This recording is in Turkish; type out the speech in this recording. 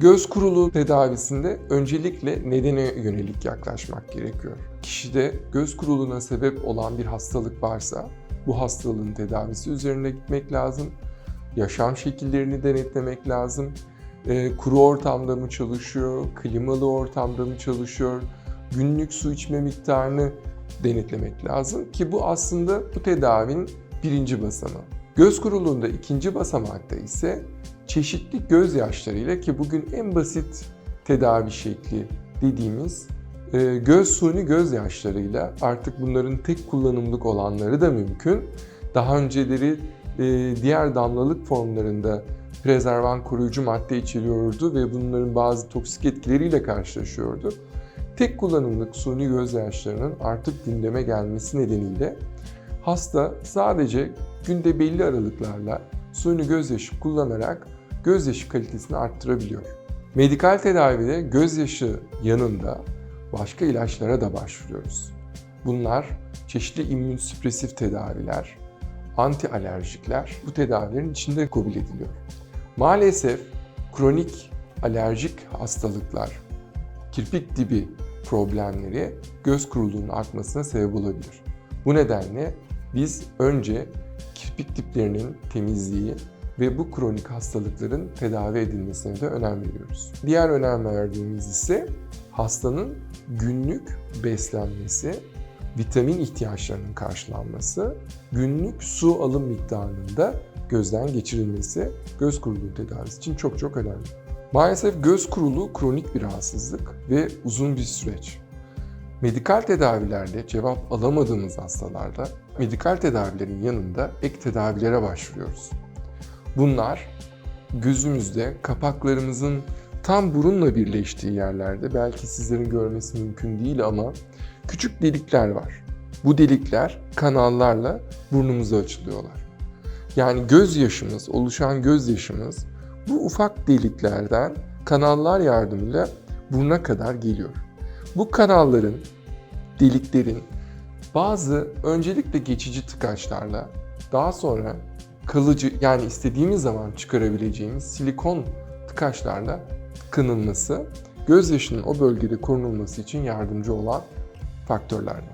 Göz kuruluğu tedavisinde öncelikle nedene yönelik yaklaşmak gerekiyor. Kişide göz kuruluğuna sebep olan bir hastalık varsa bu hastalığın tedavisi üzerine gitmek lazım. Yaşam şekillerini denetlemek lazım. Ee, kuru ortamda mı çalışıyor, klimalı ortamda mı çalışıyor, günlük su içme miktarını denetlemek lazım ki bu aslında bu tedavinin birinci basamağı. Göz kuruluğunda ikinci basamakta ise çeşitli gözyaşlarıyla ki bugün en basit tedavi şekli dediğimiz e, göz suni gözyaşlarıyla artık bunların tek kullanımlık olanları da mümkün. Daha önceleri e, diğer damlalık formlarında prezervan koruyucu madde içeriyordu ve bunların bazı toksik etkileriyle karşılaşıyordu. Tek kullanımlık suni gözyaşlarının artık gündeme gelmesi nedeniyle hasta sadece günde belli aralıklarla suni gözyaşı kullanarak gözyaşı kalitesini arttırabiliyor. Medikal tedavide gözyaşı yanında başka ilaçlara da başvuruyoruz. Bunlar çeşitli immünsüpresif tedaviler, anti alerjikler bu tedavilerin içinde kabul ediliyor. Maalesef kronik alerjik hastalıklar, kirpik dibi problemleri göz kuruluğunun artmasına sebep olabilir. Bu nedenle biz önce kirpik diplerinin temizliği ve bu kronik hastalıkların tedavi edilmesine de önem veriyoruz. Diğer önem verdiğimiz ise hastanın günlük beslenmesi, vitamin ihtiyaçlarının karşılanması, günlük su alım miktarının da gözden geçirilmesi göz kuruluğu tedavisi için çok çok önemli. Maalesef göz kuruluğu kronik bir rahatsızlık ve uzun bir süreç. Medikal tedavilerde cevap alamadığımız hastalarda medikal tedavilerin yanında ek tedavilere başvuruyoruz. Bunlar gözümüzde kapaklarımızın tam burunla birleştiği yerlerde belki sizlerin görmesi mümkün değil ama küçük delikler var. Bu delikler kanallarla burnumuza açılıyorlar. Yani gözyaşımız, oluşan gözyaşımız bu ufak deliklerden kanallar yardımıyla buruna kadar geliyor. Bu kanalların, deliklerin bazı öncelikle geçici tıkaçlarla daha sonra kalıcı yani istediğimiz zaman çıkarabileceğimiz silikon tıkaçlarla tıkanılması gözyaşının o bölgede korunulması için yardımcı olan faktörlerden.